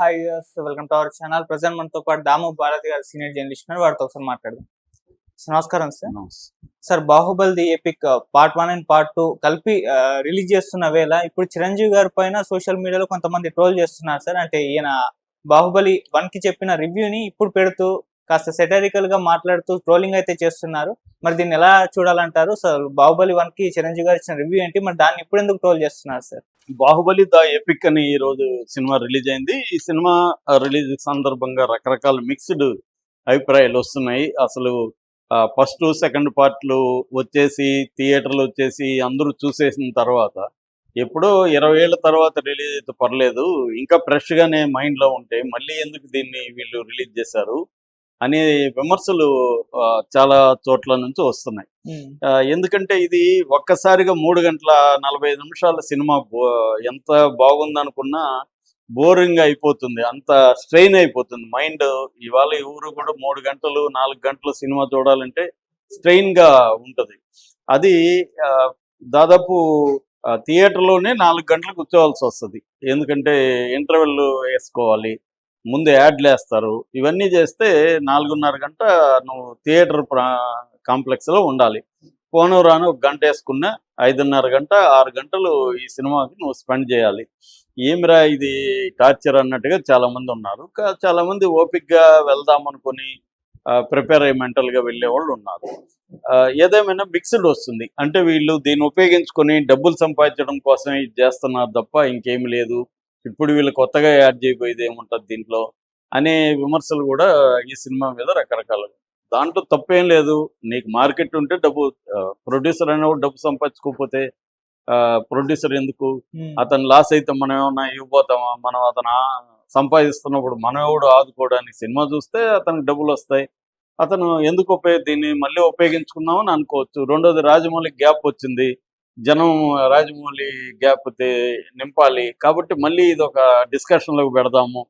Hi welcome to our channel present మనతో పాటు దాము భారతి గారు సీనియర్ జర్నలిస్ట్ ఉన్నారు. వారితో ఒకసారి మాట్లాడదాం. నమస్కారం sir sir Baahubali epic part one and part two కలిపి రిలీజ్ చేస్తున్న వేళ ఇప్పుడు చిరంజీవి గారి పైన సోషల్ మీడియాలో కొంతమంది ట్రోల్ చేస్తున్నారు సార్ అంటే ఈయన బాహుబలి వన్కి చెప్పిన రివ్యూని ఇప్పుడు పెడుతూ కాస్త సెటరికల్గా మాట్లాడుతూ ట్రోలింగ్ అయితే చేస్తున్నారు. మరి దీన్ని ఎలా చూడాలంటారు? సార్ బాహుబలి వన్కి చిరంజీవి గారు ఇచ్చిన రివ్యూ ఏంటి? మరి దాన్ని ఇప్పుడు ఎందుకు ట్రోల్ చేస్తున్నారు సార్ బాహుబలి ద ఎపిక్ అని ఈ రోజు సినిమా రిలీజ్ అయింది. ఈ సినిమా రిలీజ్ సందర్భంగా రకరకాల మిక్స్డ్ అభిప్రాయాలు వస్తున్నాయి. అసలు ఫస్ట్ సెకండ్ పార్ట్లు వచ్చేసి థియేటర్లు వచ్చేసి అందరూ చూసేసిన తర్వాత ఎప్పుడో ఇరవై ఏళ్ళ తర్వాత రిలీజ్ అయితే పర్లేదు. ఇంకా ఫ్రెష్గానే మైండ్లో ఉంటే మళ్ళీ ఎందుకు దీన్ని వీళ్ళు రిలీజ్ చేశారు? అనే విమర్శలు చాలా చోట్ల నుంచి వస్తున్నాయి. ఎందుకంటే ఇది ఒక్కసారిగా మూడు గంటల నలభై ఐదు నిమిషాల సినిమా ఎంత బాగుందనుకున్నా బోరింగ్ అయిపోతుంది. అంత స్ట్రెయిన్ అయిపోతుంది. మైండ్ ఇవాళ ఎవరు కూడా మూడు గంటలు నాలుగు గంటలు సినిమా చూడాలంటే స్ట్రెయిన్గా ఉంటది. అది దాదాపు థియేటర్లోనే నాలుగు గంటలు కూర్చోవాల్సి వస్తుంది. ఎందుకంటే ఇంటర్వెల్ వేసుకోవాలి. ముందు యాడ్లు వేస్తారు ఇవన్నీ చేస్తే నాలుగున్నర గంట నువ్వు థియేటర్ కాంప్లెక్స్లో ఉండాలి. పోను రాను ఒక గంట వేసుకున్న ఐదున్నర గంట ఆరు గంటలు ఈ సినిమాకి నువ్వు స్పెండ్ చేయాలి. ఏమిరా ఇది టార్చర్ అన్నట్టుగా చాలా మంది ఉన్నారు చాలామంది చాలా మంది ఓపిక్గా వెళ్దాం అనుకుని ప్రిపేర్ అయ్యి మెంటల్గా గా వెళ్ళే వాళ్ళు ఉన్నారు. ఆ, ఏదేమైనా మిక్స్డ్ వస్తుంది. అంటే వీళ్ళు దీన్ని ఉపయోగించుకొని డబ్బులు సంపాదించడం కోసం ఇది చేస్తున్నారు తప్ప ఇంకేమి లేదు. ఇప్పుడు వీళ్ళు కొత్తగా యాడ్ చేయబోయేది ఏముంటుంది దీంట్లో అనే విమర్శలు కూడా ఈ సినిమా మీద రకరకాలు దాంట్లో తప్పేం లేదు. నీకు మార్కెట్ ఉంటే డబ్బు ప్రొడ్యూసర్ అనేవాడు డబ్బు సంపాదించుకోకపోతే ప్రొడ్యూసర్ ఎందుకు? అతను లాస్ అయితే మనం ఏమన్నా ఇవ్వబోతామా? మనం అతను సంపాదిస్తున్నప్పుడు మనం ఎవడు ఆదుకోవడానికి సినిమా చూస్తే అతనికి డబ్బులు వస్తాయి. అతను ఎందుకు ఉపయోగ దీన్ని మళ్ళీ ఉపయోగించుకుందామని అనుకోవచ్చు. రెండోది రాజమౌళి గ్యాప్ వచ్చింది. జనం రాజమౌళి గ్యాప్ నింపాలి. కాబట్టి మళ్ళీ ఇది ఒక డిస్కషన్లోకి పెడదాము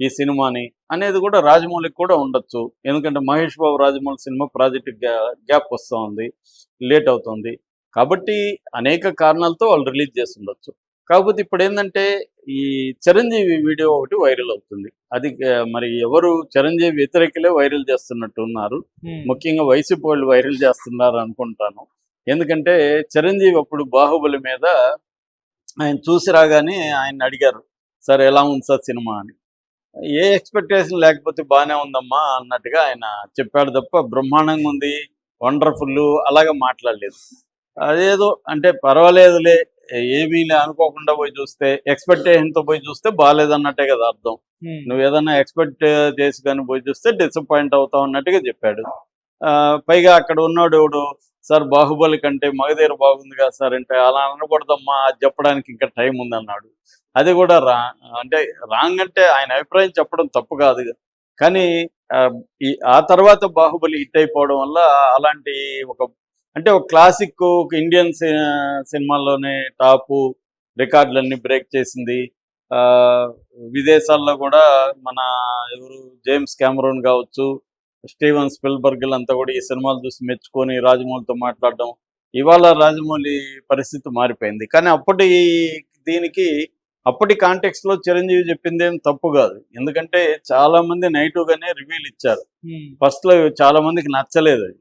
ఈ సినిమాని అనేది కూడా రాజమౌళికి కూడా ఉండొచ్చు. ఎందుకంటే Mahesh Babu Rajamouli cinema project gap వస్తూ ఉంది లేట్ అవుతుంది. కాబట్టి అనేక కారణాలతో వాళ్ళు రిలీజ్ చేస్తుండొచ్చు కాకపోతే ఇప్పుడు ఏంటంటే ఈ చిరంజీవి వీడియో ఒకటి వైరల్ అవుతుంది. అది మరి ఎవరు చిరంజీవి వ్యతిరేకులే వైరల్ చేస్తున్నట్టు ఉన్నారు ముఖ్యంగా వైసీపీ వాళ్ళు వైరల్ చేస్తున్నారు అనుకుంటాను. ఎందుకంటే చిరంజీవి అప్పుడు బాహుబలి మీద ఆయన చూసి రాగానే ఆయన అడిగారు సార్ ఎలా ఉంది సార్ సినిమా? అని. ఏ ఎక్స్పెక్టేషన్ లేకపోతే బాగానే ఉందమ్మా అన్నట్టుగా ఆయన చెప్పాడు తప్ప బ్రహ్మాండంగా ఉంది వండర్ఫుల్ అలాగా మాట్లాడలేదు. అదేదో అంటే పర్వాలేదులే ఏమీ లే అనుకోకుండా పోయి చూస్తే ఎక్స్పెక్టేషన్తో పోయి చూస్తే బాగాలేదన్నట్టే కదా అర్థం. నువ్వు ఏదైనా ఎక్స్పెక్ట్ చేసి కానీ పోయి చూస్తే డిసప్పాయింట్ అవుతావు అన్నట్టుగా చెప్పాడు. పైగా అక్కడ ఉన్నాడు ఎవడు? సార్ బాహుబలి కంటే మగధీర బాగుంది కదా సార్ అంటే అలా అనకూడదమ్మా అది చెప్పడానికి ఇంకా టైం ఉంది అన్నాడు అది కూడా రా అంటే రాంగ్ అంటే ఆయన అభిప్రాయం చెప్పడం తప్పు కాదు. కానీ ఆ, ఈ ఆ తర్వాత బాహుబలి హిట్ అయిపోవడం వల్ల అలాంటి ఒక అంటే ఒక క్లాసిక్ ఒక ఇండియన్ సినిమాల్లోనే టాపు రికార్డులన్నీ బ్రేక్ చేసింది. ఆ, విదేశాల్లో కూడా మన ఎవరు? జేమ్స్ కెమెరూన్ కావచ్చు స్టీవెన్ స్పిల్బర్గ్ అంతా కూడా ఈ సినిమాలు చూసి మెచ్చుకొని రాజమౌళితో మాట్లాడడం ఇవాళ రాజమౌళి పరిస్థితి మారిపోయింది. కానీ అప్పటి దీనికి అప్పటి కాంటెక్స్ట్లో చిరంజీవి చెప్పింది ఏం తప్పు కాదు. ఎందుకంటే చాలా మంది నెగిటివ్ గానే రివ్యూలు ఇచ్చారు. ఫస్ట్లో చాలా మందికి నచ్చలేదు అది.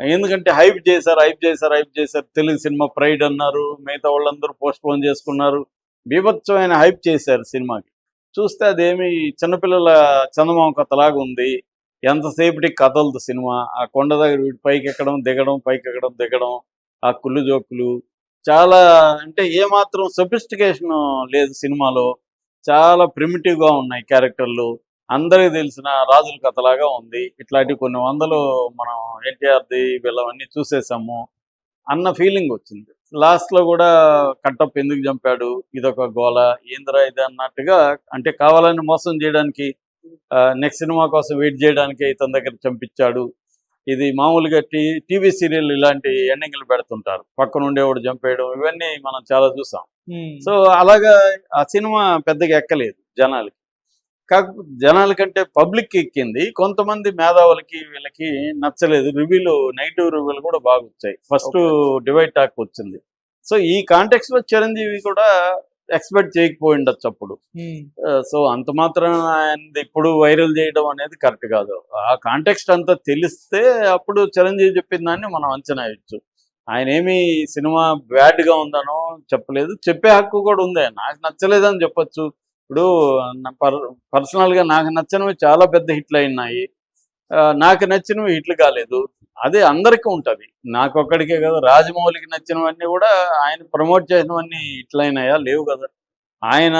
ఎందుకంటే హైప్ చేశారు హైప్ చేశారు హైప్ చేశారు. తెలుగు సినిమా ప్రైడ్ అన్నారు మిగతా వాళ్ళందరూ పోస్ట్ పోన్ చేసుకున్నారు. బీభత్సమైన హైప్ చేశారు సినిమాకి. చూస్తే అదేమి చిన్నపిల్లల చందమామ కథలాగా ఉంది. ఎంతసేపటికి కదలదు సినిమా? ఆ కొండ దగ్గర పైకి ఎక్కడం దిగడం పైకి ఎక్కడం దిగడం ఆ కుళ్ళు జోకులు. చాలా అంటే ఏమాత్రం సొఫిస్టికేషన్ లేదు సినిమాలో. చాలా ప్రిమిటివ్గా గా ఉన్నాయి క్యారెక్టర్లు. అందరికీ తెలిసిన రాజుల కథలాగా ఉంది. ఇట్లాంటి కొన్ని వందలు మనం ఎన్టీఆర్ది వీళ్ళవన్నీ చూసేసాము అన్న ఫీలింగ్ వచ్చింది. లాస్ట్లో కూడా కట్టప్ ఎందుకు చంపాడు? ఇదొక గోల. ఏందిరా ఇది అన్నట్టుగా అంటే కావాలని మోసం చేయడానికి నెక్స్ట్ సినిమా కోసం వెయిట్ చేయడానికి ఇతని దగ్గర చంపించాడు. ఇది మామూలుగా టీ టీవీ సీరియల్ ఇలాంటి ఎండింగ్లు పెడుతుంటారు. పక్కన ఉండేవాడు చంపేయడం ఇవన్నీ మనం చాలా చూసాం. సో అలాగా ఆ సినిమా పెద్దగా ఎక్కలేదు జనాలకి. కాకపోతే జనాల కంటే పబ్లిక్ ఎక్కింది. కొంతమంది మేధావులకి వీళ్ళకి నచ్చలేదు. రివ్యూలు నెగిటివ్ రివ్యూలు కూడా బాగా వచ్చాయి. ఫస్ట్ డివైడ్ టాక్ వచ్చింది. సో ఈ కాంటెక్స్ట్లో చిరంజీవి కూడా ఎక్స్పెక్ట్ చేయకపోయి ఉండొచ్చు అప్పుడు సో అంత మాత్రం ఆయన ఇప్పుడు వైరల్ చేయడం అనేది కరెక్ట్ కాదు. ఆ కాంటెక్స్ట్ అంతా తెలిస్తే అప్పుడు చిరంజీవి చెప్పిన దాన్ని మనం అంచనా వేయచ్చు. ఆయన ఏమి సినిమా బ్యాడ్గా ఉందనో చెప్పలేదు. చెప్పే హక్కు కూడా ఉంది. నాకు నచ్చలేదని చెప్పొచ్చు. ఇప్పుడు పర్సనల్గా నాకు నచ్చనివి చాలా పెద్ద హిట్లు అయినాయి. నాకు నచ్చినవి హిట్లు కాలేదు. అదే అందరికీ ఉంటది. నాకు ఒక్కడికే కదా రాజమౌళికి నచ్చినవన్నీ కూడా ఆయన ప్రమోట్ చేసినవన్నీ ఇట్లయినాయా? లేవు కదా. ఆయన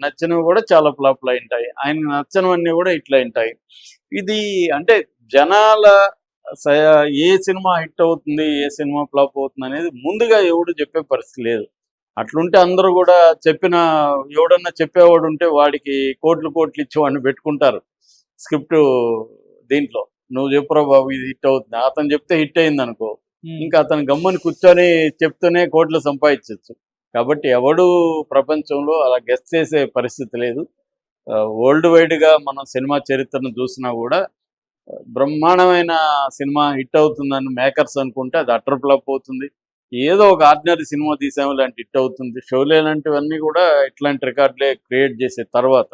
నచ్చినవి కూడా చాలా ఫ్లాప్లు ఉంటాయి ఆయన నచ్చినవన్నీ కూడా ఇట్లా ఉంటాయి. ఇది అంటే జనాల స- ఏ సినిమా హిట్ అవుతుంది ఏ సినిమా ఫ్లాప్ అవుతుంది అనేది ముందుగా ఎవడు చెప్పే పరిస్థితి లేదు. అట్లుంటే అందరూ కూడా చెప్పిన ఎవడన్నా చెప్పేవాడు ఉంటే వాడికి కోట్లు కోట్లు ఇచ్చి వాడిని పెట్టుకుంటారు. స్క్రిప్ట్ దీంట్లో. నువ్వు చెప్పురా బాబు ఇది హిట్ అవుతుంది. అతను చెప్తే హిట్ అయింది అనుకో. ఇంకా అతను గమ్ముని కూర్చొని చెప్తూనే కోట్లు సంపాదించవచ్చు కాబట్టి ఎవడు ప్రపంచంలో అలా గెస్ట్ చేసే పరిస్థితి లేదు. వరల్డ్ వైడ్గా మనం సినిమా చరిత్రను చూసినా కూడా బ్రహ్మాండమైన సినిమా హిట్ అవుతుందని మేకర్స్ అనుకుంటే అది అటర్ ఫ్లాప్ అవుతుంది. ఏదో ఒక ఆర్డినరీ సినిమా తీసాము లాంటి హిట్ అవుతుంది. షోలే లాంటివన్నీ కూడా ఇట్లాంటి రికార్డులే క్రియేట్ చేసే తర్వాత.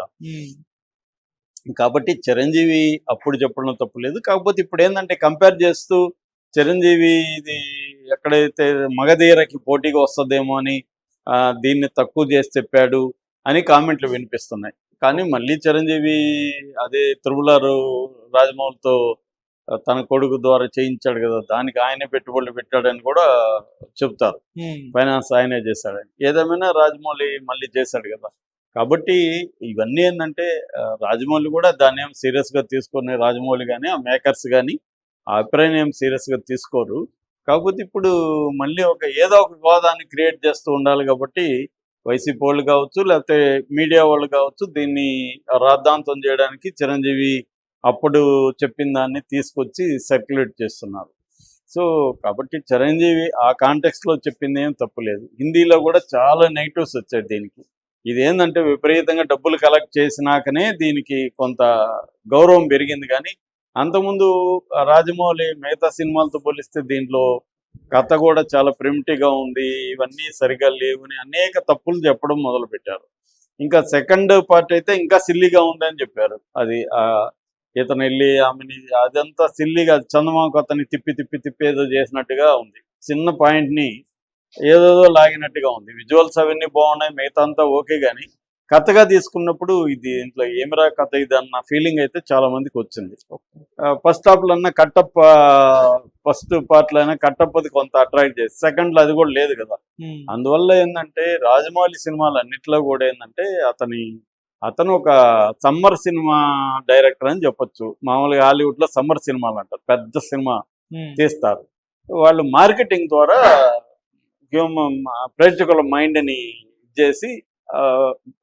కాబట్టి చిరంజీవి అప్పుడు చెప్పడం తప్పు లేదు. కాకపోతే ఇప్పుడు ఏంటంటే కంపేర్ చేస్తూ చిరంజీవి ఇది ఎక్కడైతే మగధీరకి పోటీగా వస్తుందేమో అని దీన్ని తక్కువ చేసి చెప్పాడు అని కామెంట్లు వినిపిస్తున్నాయి. కానీ మళ్ళీ చిరంజీవి అదే త్రిబులారు రాజమౌళితో తన కొడుకు ద్వారా చేయించాడు కదా దానికి ఆయనే పెట్టుబడులు పెట్టాడని కూడా చెప్తారు ఫైనాన్స్ ఆయనే చేశాడని. ఏదేమైనా రాజమౌళి మళ్ళీ చేశాడు కదా. కాబట్టి ఇవన్నీ ఏంటంటే రాజమౌళి కూడా దాన్ని ఏం సీరియస్గా తీసుకొని రాజమౌళి కానీ ఆ మేకర్స్ కానీ ఆ అభిప్రాయం ఏం సీరియస్గా తీసుకోరు. కాకపోతే ఇప్పుడు మళ్ళీ ఒక ఏదో ఒక వివాదాన్ని క్రియేట్ చేస్తూ ఉండాలి కాబట్టి వైసీపీ వాళ్ళు కావచ్చు లేకపోతే మీడియా వాళ్ళు కావచ్చు దీన్ని రాద్ధాంతం చేయడానికి చిరంజీవి అప్పుడు చెప్పిన దాన్ని తీసుకొచ్చి సర్క్యులేట్ చేస్తున్నారు. సో కాబట్టి చిరంజీవి ఆ కాంటెక్స్లో లో చెప్పింది ఏం తప్పులేదు హిందీలో కూడా చాలా నెగిటివ్స్ వచ్చాయి దీనికి. ఇది ఏంటంటే విపరీతంగా డబ్బులు కలెక్ట్ చేసినాకనే దీనికి కొంత గౌరవం పెరిగింది. కానీ అంతకుముందు రాజమౌళి మిగతా సినిమాలతో పోలిస్తే దీంట్లో కథ కూడా చాలా ప్రిమిటివ్గా గా ఉంది. ఇవన్నీ సరిగా లేవుని అనేక తప్పులు చెప్పడం మొదలు పెట్టారు ఇంకా సెకండ్ పార్ట్ అయితే ఇంకా సిల్లీగా ఉందని చెప్పారు. అది ఆ ఇతను వెళ్ళి ఆమెని అదంతా సిల్లీగా చందమాకు అతన్ని తిప్పి తిప్పి తిప్పి ఏదో చేసినట్టుగా ఉంది. చిన్న పాయింట్ని ని ఏదేదో లాగినట్టుగా ఉంది. విజువల్స్ అవన్నీ బాగున్నాయి మిగతా అంతా ఓకే కానీ కథగా తీసుకున్నప్పుడు ఇది ఇంట్లో ఏమిరా కథ ఇది అన్న ఫీలింగ్ అయితే చాలా మందికి వచ్చింది. ఫస్ట్ అన్న కట్టప్ప ఫస్ట్ పార్ట్లో అయినా కట్టప్పది కొంత అట్రాక్ట్ చేసి సెకండ్లో అది కూడా లేదు కదా. అందువల్ల ఏంటంటే రాజమౌళి సినిమాలు అన్నిట్లో కూడా ఏంటంటే అతని అతను ఒక సమ్మర్ సినిమా డైరెక్టర్ అని చెప్పొచ్చు. మామూలుగా హాలీవుడ్లో సమ్మర్ సినిమాలు అంటారు. పెద్ద సినిమా తీస్తారు. వాళ్ళు మార్కెటింగ్ ద్వారా హ్యూమన్ ప్రేక్షకుల మైండ్ని చేసి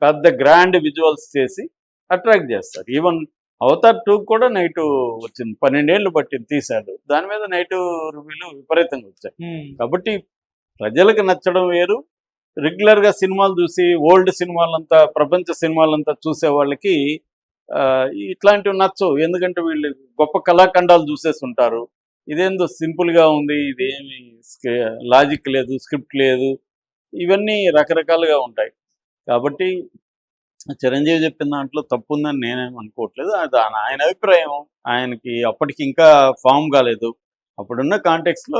పెద్ద గ్రాండ్ విజువల్స్ చేసి అట్రాక్ట్ చేస్తారు. ఈవెన్ అవతార్ టూ కూడా నెగిటివ్ వచ్చింది. పన్నెండేళ్ళు బట్టి తీశాడు. దాని మీద నెగిటివ్ రివ్యూలు విపరీతంగా వచ్చాయి. కాబట్టి ప్రజలకు నచ్చడం వేరు. రెగ్యులర్గా సినిమాలు చూసి ఓల్డ్ సినిమాలంతా ప్రపంచ సినిమాలంతా చూసే వాళ్ళకి ఇట్లాంటివి నచ్చవు. ఎందుకంటే వీళ్ళు గొప్ప కళాఖండాలు చూసేసి ఉంటారు ఇదేందో సింపుల్గా ఉంది ఇదేమి లాజిక్ లేదు స్క్రిప్ట్ లేదు. ఇవన్నీ రకరకాలుగా ఉంటాయి. కాబట్టి చిరంజీవి చెప్పిన దాంట్లో తప్పు ఉందని నేనేం అనుకోవట్లేదు. అది ఆయన అభిప్రాయం. ఆయనకి అప్పటికి ఇంకా ఫామ్ కాలేదు. అప్పుడున్న కాంటెక్స్ట్లో